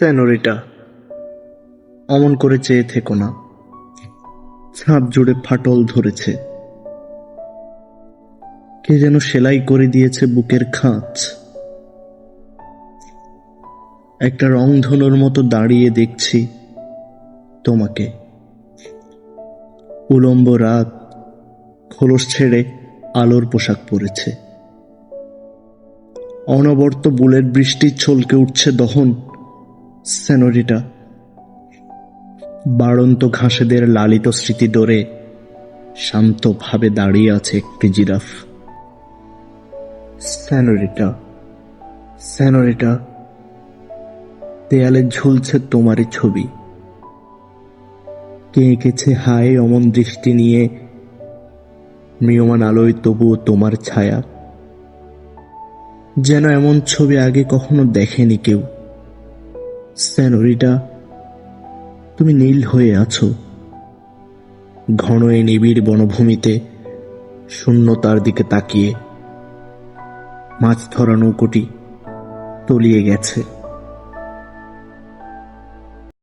সেনোরিটা অমন করে চেয়ে থেকো না। ছাপ জুড়ে ফাটল ধরেছে। কে যেন সেলাই করে দিয়েছে বুকের খাঁচ। একটা রংধনুর মতো দাঁড়িয়ে দেখছি তোমাকে। উলম্ব রাত খোলস ছেড়ে আলোর পোশাক পরেছে। অনবর্ত বুলেট বৃষ্টি ছলকে উঠছে দহন। সেনোরিটা। বাড়ন্ত ঘাসেদের লালিত স্মৃতি ডোরে শান্তভাবে দাঁড়িয়ে আছে একটি জিরাফ। সেনোরিটা সেনোরিটা, দেয়ালে ঝুলছে তোমারই ছবি। কে এঁকেছে হায় অমন দৃষ্টি নিয়ে মৃয়মান আলোয় তবুও তোমার ছায়া। যেন এমন ছবি আগে কখনো দেখেনি কেউ। সেনোরিটা তুমি নীল হয়ে আছো। ঘন এই নিবিড় বনভূমিতে শূন্যতার দিকে তাকিয়ে মাছ ধরা নৌকোটি তলিয়ে গেছে।